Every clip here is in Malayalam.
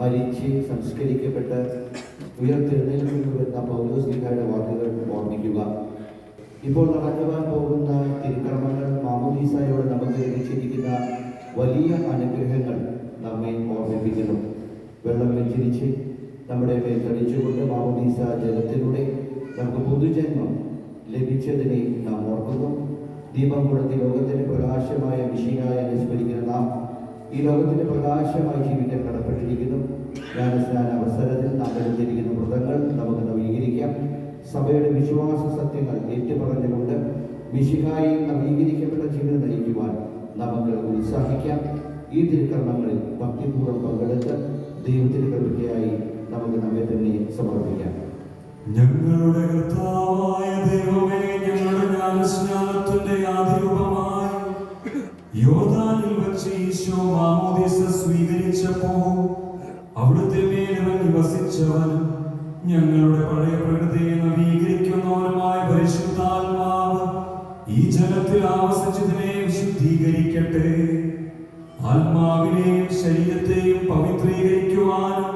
മരിച്ച് സംസ്കരിക്കപ്പെട്ട് ഉയർത്തെഴുന്നേൽക്കുന്നു എന്ന പൗലോസ്ലിഹയുടെ വാക്കുകൾ ഓർമ്മിക്കുക. ഇപ്പോൾ നടക്കുവാൻ പോകുന്ന തിരുക്കർമ്മങ്ങൾ മാമോദീസായോട് നമുക്ക് ലഭിച്ചിരിക്കുന്ന വലിയ അനുഗ്രഹങ്ങൾ നമ്മെ ഓർമ്മിപ്പിക്കുന്നു. വെള്ളം വെച്ചിരിച്ച് നമ്മുടെ മേൽ തെളിച്ചുകൊണ്ട് മാമോദീസ ജലത്തിലൂടെ നമുക്ക് പൊതുജന്മം ലഭിച്ചതിനെ നാം ഓർക്കുന്നു. ദീപം കൊടുത്ത് ലോകത്തിന് പ്രകാശമായ മിഷിനായ അനുസ്മരിക്കുന്ന നാം ഈ ലോകത്തിന്റെ പ്രകാശമായി ജീവിക്കാൻ കടപ്പെട്ടിരിക്കുന്നു ജ്ഞാനസ്നാന അവസരത്തിൽ നാം എടുത്തിരിക്കുന്ന വ്രതങ്ങൾ നമുക്ക് നവീകരിക്കാം. സഭയുടെ വിശ്വാസ സത്യങ്ങൾ ഏറ്റുപറഞ്ഞുകൊണ്ട് മിശിഹായി നവീകരിക്കപ്പെട്ട ജീവിതം നയിക്കുവാൻ നമുക്ക് ഉത്സാഹിക്കാം. ഈ തിരുക്കർമ്മങ്ങളിൽ ഭക്തിപൂർവം പങ്കെടുത്ത് ദൈവത്തിന് കൃപയ്ക്കായി നമുക്ക് നമ്മെ തന്നെ സമർപ്പിക്കാം. ഞങ്ങളുടെ കർത്താവായ ദൈവമേ ഞങ്ങളുടെ ജ്ഞാനസ്നാനത്തിന്റെ ആദിരൂപമായി യോദാനിൽ വെച്ച് ഈശോ മാമോദിസ സ്വീകരിച്ചപ്പോൾ അവിടുത്തെ മേലിറങ്ങി വസിച്ചവനും ഞങ്ങളുടെ പഴയ പ്രകൃതിയെ നവീകരിക്കുന്നവനുമായ പരിശുദ്ധാത്മാവ് ഈ ജലത്തിൽ ആവസിച്ചതിനെ വിശുദ്ധീകരിക്കട്ടെ. ആത്മാവിനെയും ശരീരത്തെയും പവിത്രീകരിക്കുവാനും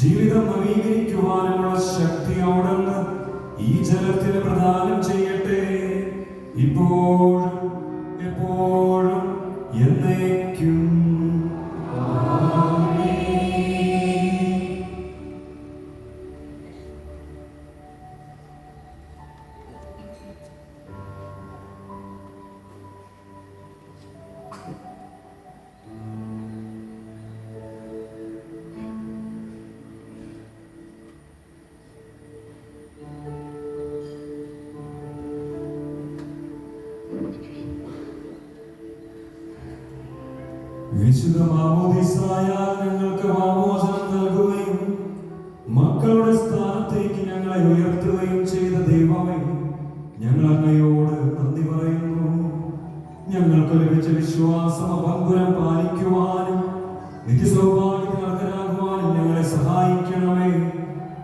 ജീവിതം നവീകരിക്കുവാനുമുള്ള ശക്തിയോടെന്ന് ഈ ജലത്തിന് പ്രദാനം ചെയ്യട്ടെ. ഇപ്പോഴും എപ്പോഴും എന്നേക്കും വിശുദ്ധ മാമോദിസായാൽ ഞങ്ങൾക്ക് മാമോചനം നൽകുകയും മക്കളുടെ സ്ഥാനത്തേക്ക് ഞങ്ങളെ ഉയർത്തുകയും ചെയ്ത ദൈവമേ ഞങ്ങൾ അങ്ങയോട് നന്ദി പറയുന്നു. ഞങ്ങൾക്ക് ലഭിച്ച വിശ്വാസം അപങ്കുരം പാലിക്കുവാനും നിത്യസൗഭാഗ്യത്തിന് അർഹരാകുവാനും ഞങ്ങളെ സഹായിക്കണമേ.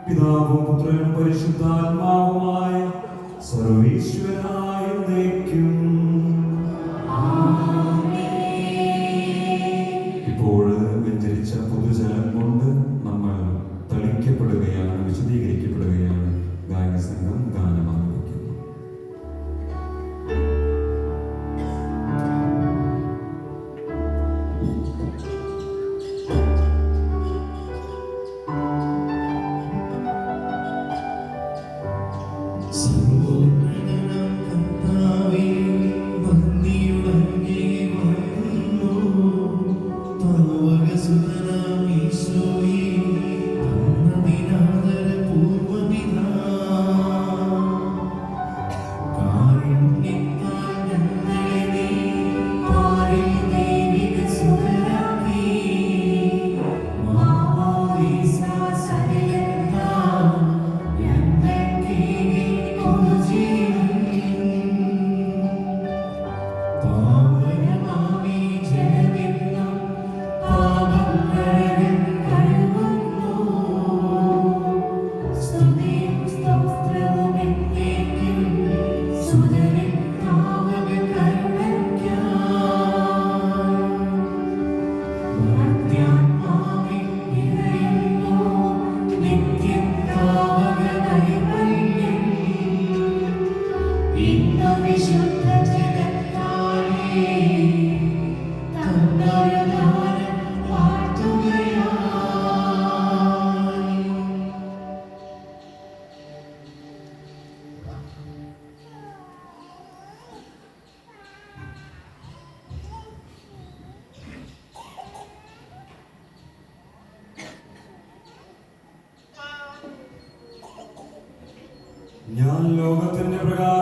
പിതാവും പുത്രനും പരിശുദ്ധാത്മാവുമായ സർവീശ്വരായ అదే ప్రకారం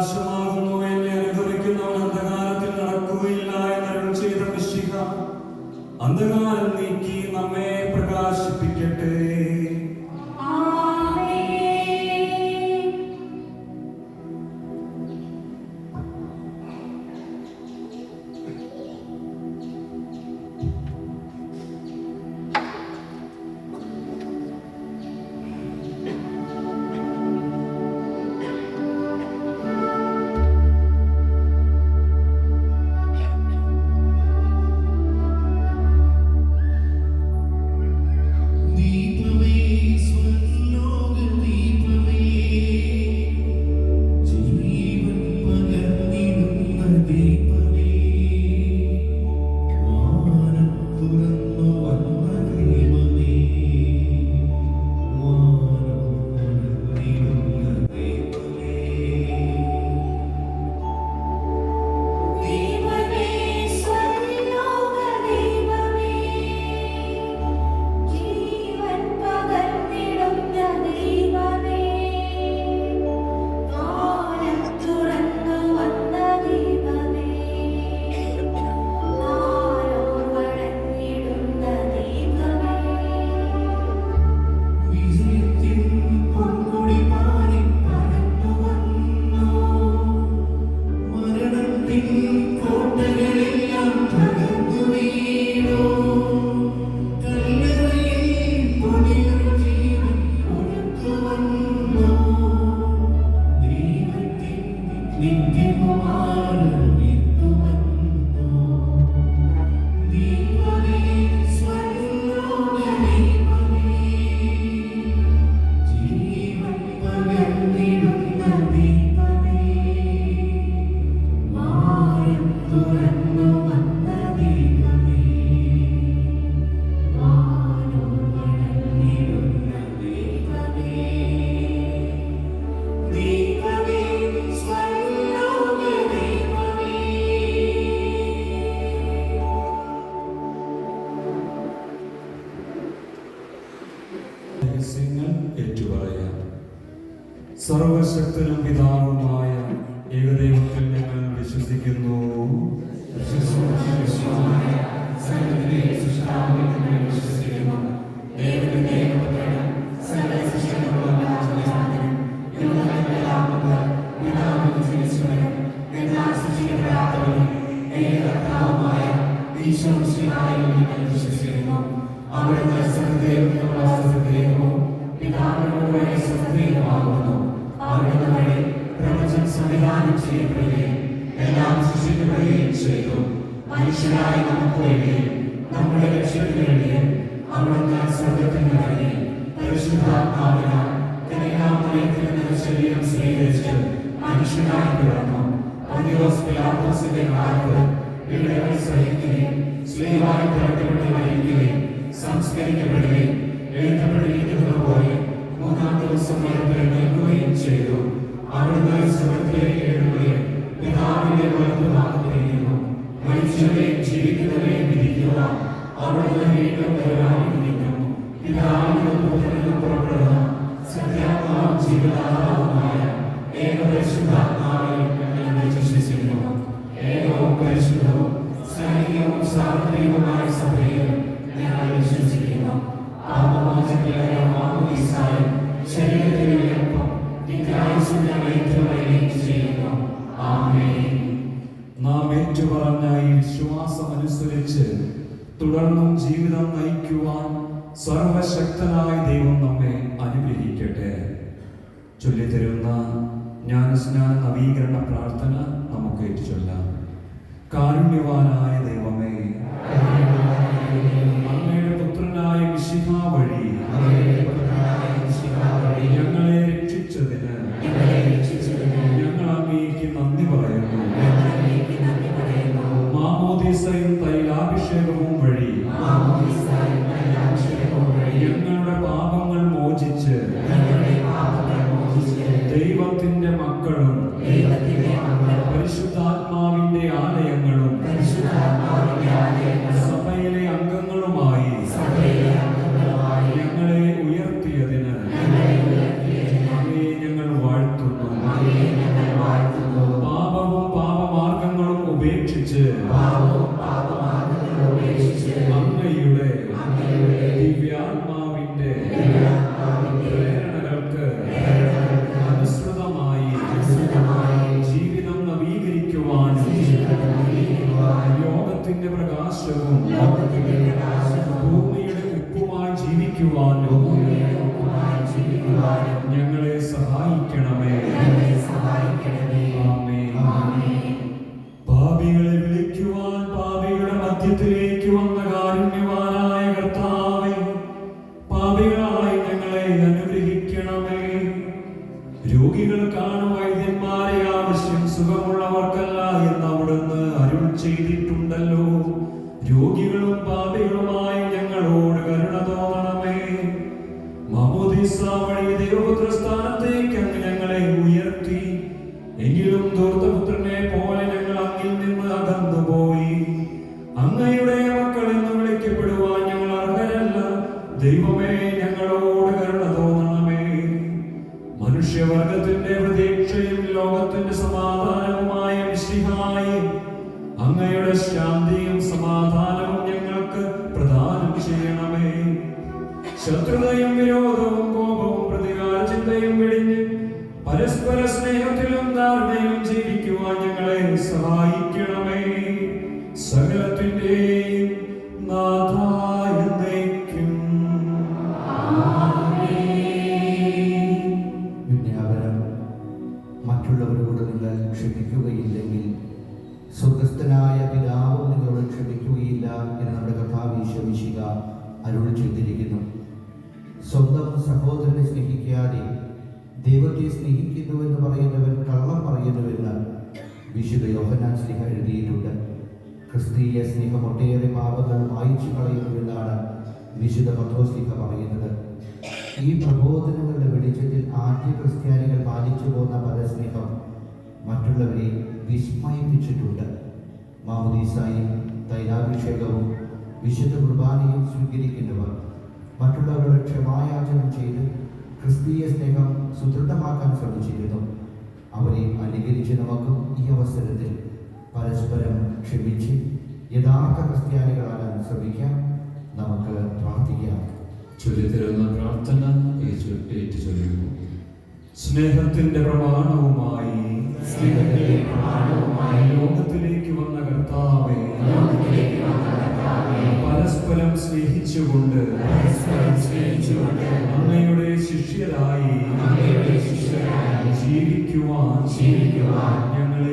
മനുഷ്യരായ നമുക്ക് വേണ്ടി നമ്മുടെ ലക്ഷ്യത്തിന് വേണ്ടിയും അവിടുന്ന് സ്വർഗത്തിൽ ഇറങ്ങി. പരിശുദ്ധാത്മാവിനാൽ കന്യാമറിയത്തിൽ ശരീരം സ്വീകരിച്ച്. മനുഷ്യനായി പിറന്നു പന്തിയോസ് പിലാത്തോസിന്റെ കാലത്ത് പീഡകൾ സഹിക്കുകയും സ്ത്രീവായി പുറത്തുകൊണ്ട് മരിക്കുകയും സംസ്കരിക്കപ്പെടുകയും എഴുതപ്പെട്ടിരിക്കുന്നത് പോലെ മൂന്നാം ദിവസം ഉയർത്തെഴുന്നേൽക്കുകയും ചെയ്തു. അവിടുന്ന് സ്വർഗത്തിലേക്ക് എഴുതുകയും പിതാവിന്റെ മനുഷ്യരെയും ജീവിക്കുന്നവരെയും വിധിക്കുക. അവിടുന്ന് വീണ്ടും വരാനിരിക്കുന്നു പിതാവിനും പുത്രനും പുറപ്പെടുന്ന സത്യാത്മാവും ജീവനാഥാവുമായ ഏകപരിശുദ്ധാത്മാവിൽ അനുസരിച്ച് തുടർന്നും ജീവിതം നയിക്കുവാൻ സർവശക്തനായ ദൈവം നമ്മെ അനുഗ്രഹിക്കട്ടെ. ചൊല്ലിത്തരുന്ന ജ്ഞാനസ്നാന നവീകരണ പ്രാർത്ഥന നമുക്ക് ഏറ്റുചൊല്ലാം. കാരുണ്യവാനായ ദൈവത്തിന്റെ മക്കളും മധ്യത്തിലേക്ക് വന്ന ശത്രുതയും വിരോധവും കോപവും പ്രതികാര ചിന്തയും വെടിഞ്ഞ് പരസ്പര സ്നേഹത്തിലും ധാരണയിലും ജീവിക്കുവാൻ ഞങ്ങളെ സഹായിക്കണമേ. സകലത്തിന്റെയും നാഥായ നയിക്കും വിജ്ഞാപനം. മറ്റുള്ളവരോട് നിങ്ങൾ ക്ഷമിക്കുകയില്ലെങ്കിൽ ക്ഷമിക്കുകയില്ല എന്ന് നമ്മുടെ ചെയ്തിരിക്കുന്നു സഹോദരനെ സ്നേഹിക്കാതെ ദൈവത്തെ സ്നേഹിക്കുന്നുവെന്ന് പറയുന്നവൻ കള്ളം പറയുന്നുവെന്ന് വിശുദ്ധ യോഹനാൻ സ്നേഹ എഴുതിയിട്ടുണ്ട്. ക്രിസ്തീയ സ്നേഹം ഒട്ടേറെ പാപങ്ങൾ മായിച്ചു കളയുന്നുവെന്നാണ് വിശുദ്ധ പത്രോസ്ലിഹ പറയുന്നത്. ഈ പ്രബോധനങ്ങളുടെ വെളിച്ചത്തിൽ ആദ്യ ക്രിസ്ത്യാനികൾ പാലിച്ചു പോന്ന പരസ്നേഹം മറ്റുള്ളവരെ വിസ്മയിപ്പിച്ചിട്ടുണ്ട്. മാമുദീസായും തൈലാഭിഷേകവും വിശുദ്ധ കുർബാനയും സ്വീകരിക്കുന്നവർ മറ്റുള്ളവരോട് ക്ഷമായാചനം ചെയ്ത് ക്രിസ്തീയ സ്നേഹം സുദൃഢമാക്കാൻ ശ്രമിച്ചിരുന്നു. അവരെ അനുകരിച്ച് നമുക്ക് ഈ അവസരത്തിൽ പരസ്പരം ക്ഷമിച്ച് യഥാർത്ഥ ക്രിസ്ത്യാനികളാകാൻ ശ്രമിക്കാം. നമുക്ക് പ്രാർത്ഥിക്കാം. ചൊല്ലിത്തരുന്ന പ്രാർത്ഥന ഏറ്റു ചൊല്ലുന്നു സ്നേഹത്തിന്റെ പ്രമാണവുമായി സ്നേഹത്തിന്റെ പ്രമാണവുമായി ലോകത്തിലേക്ക് വന്ന കർത്താവേ, പരസ്പരം സ്നേഹിച്ചുകൊണ്ട് അങ്ങയുടെ ശിഷ്യരായി ജീവിക്കുവാൻ ഞങ്ങളെ